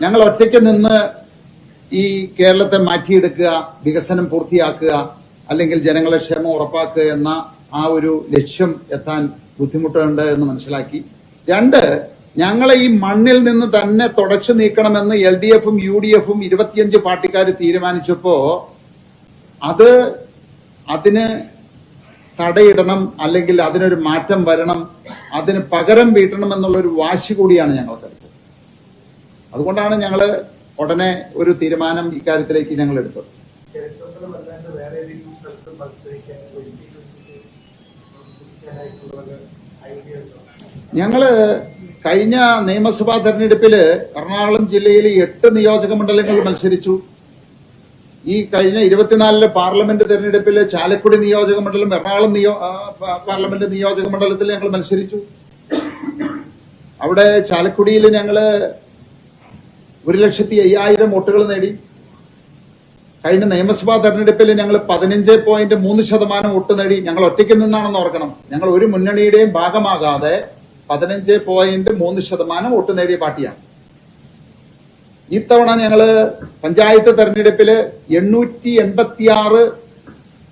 ഞങ്ങൾ ഒറ്റയ്ക്ക് നിന്ന് ഈ കേരളത്തെ മാറ്റിയെടുക്കുക വികസനം പൂർത്തിയാക്കുക അല്ലെങ്കിൽ ജനങ്ങളെ ക്ഷേമം ഉറപ്പാക്കുക എന്ന ആ ഒരു ലക്ഷ്യം എത്താൻ ബുദ്ധിമുട്ടുണ്ട് എന്ന് മനസ്സിലാക്കി. രണ്ട് ഞങ്ങളെ ഈ മണ്ണിൽ നിന്ന് തന്നെ തുടച്ചു നീക്കണമെന്ന് എൽ ഡി എഫും യു ഡി എഫും ഇരുപത്തിയഞ്ച് പാർട്ടിക്കാർ തീരുമാനിച്ചപ്പോ അത് അതിന് തടയിടണം അല്ലെങ്കിൽ അതിനൊരു മാറ്റം വരണം അതിന് പകരം വീട്ടണം എന്നുള്ളൊരു വാശി കൂടിയാണ് ഞങ്ങൾക്ക് അതുകൊണ്ടാണ് ഞങ്ങൾ ഉടനെ ഒരു തീരുമാനം ഇക്കാര്യത്തിലേക്ക് ഞങ്ങൾ എടുത്തത്. ഞങ്ങൾ കഴിഞ്ഞ നിയമസഭാ തെരഞ്ഞെടുപ്പിൽ എറണാകുളം ജില്ലയിൽ എട്ട് നിയോജക മണ്ഡലങ്ങൾ മത്സരിച്ചു. ഈ കഴിഞ്ഞ ഇരുപത്തിനാലിലെ പാർലമെന്റ് തെരഞ്ഞെടുപ്പിൽ ചാലക്കുടി നിയോജക മണ്ഡലം എറണാകുളം നിയോ പാർലമെന്റ് നിയോജക മണ്ഡലത്തിൽ ഞങ്ങൾ മത്സരിച്ചു. അവിടെ ചാലക്കുടിയിൽ ഞങ്ങൾ ഒരു ലക്ഷത്തി അയ്യായിരം വോട്ടുകൾ നേടി. കഴിഞ്ഞ നിയമസഭാ തെരഞ്ഞെടുപ്പിൽ ഞങ്ങൾ പതിനഞ്ച് പോയിന്റ് മൂന്ന് ശതമാനം വോട്ട് നേടി. ഞങ്ങൾ ഒറ്റയ്ക്ക് നിന്നാണെന്ന് ഓർക്കണം. ഞങ്ങൾ ഒരു മുന്നണിയുടെയും ഭാഗമാകാതെ പതിനഞ്ച് പോയിന്റ് മൂന്ന് ശതമാനം വോട്ട് നേടിയ പാർട്ടിയാണ്. ഇത്തവണ ഞങ്ങൾ പഞ്ചായത്ത് തെരഞ്ഞെടുപ്പിൽ എണ്ണൂറ്റി എൺപത്തിയാറ്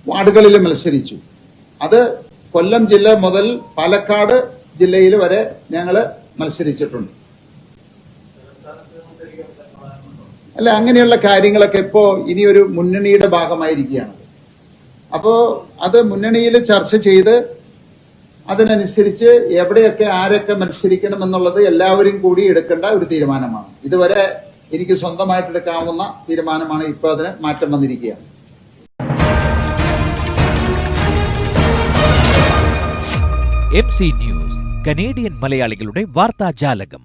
വാർഡുകളിൽ മത്സരിച്ചു. അത് കൊല്ലം ജില്ല മുതൽ പാലക്കാട് ജില്ലയിൽ വരെ ഞങ്ങൾ മത്സരിച്ചിട്ടുണ്ട്. അല്ല അങ്ങനെയുള്ള കാര്യങ്ങളൊക്കെ ഇപ്പോ ഇനിയൊരു മുന്നണിയുടെ ഭാഗമായിരിക്കുകയാണ്. അപ്പോ അത് മുന്നണിയിൽ ചർച്ച ചെയ്ത് അതിനനുസരിച്ച് എവിടെയൊക്കെ ആരൊക്കെ മത്സരിക്കണം എന്നുള്ളത് എല്ലാവരും കൂടി എടുക്കേണ്ട ഒരു തീരുമാനമാണ്. ഇതുവരെ എനിക്ക് സ്വന്തമായിട്ട് എടുക്കാവുന്ന തീരുമാനമാണ് ഇപ്പൊ അതിന് മാറ്റം വന്നിരിക്കുകയാണ്. എം സി ന്യൂസ് കനേഡിയൻ മലയാളികളുടെ വാർത്താജാലകം.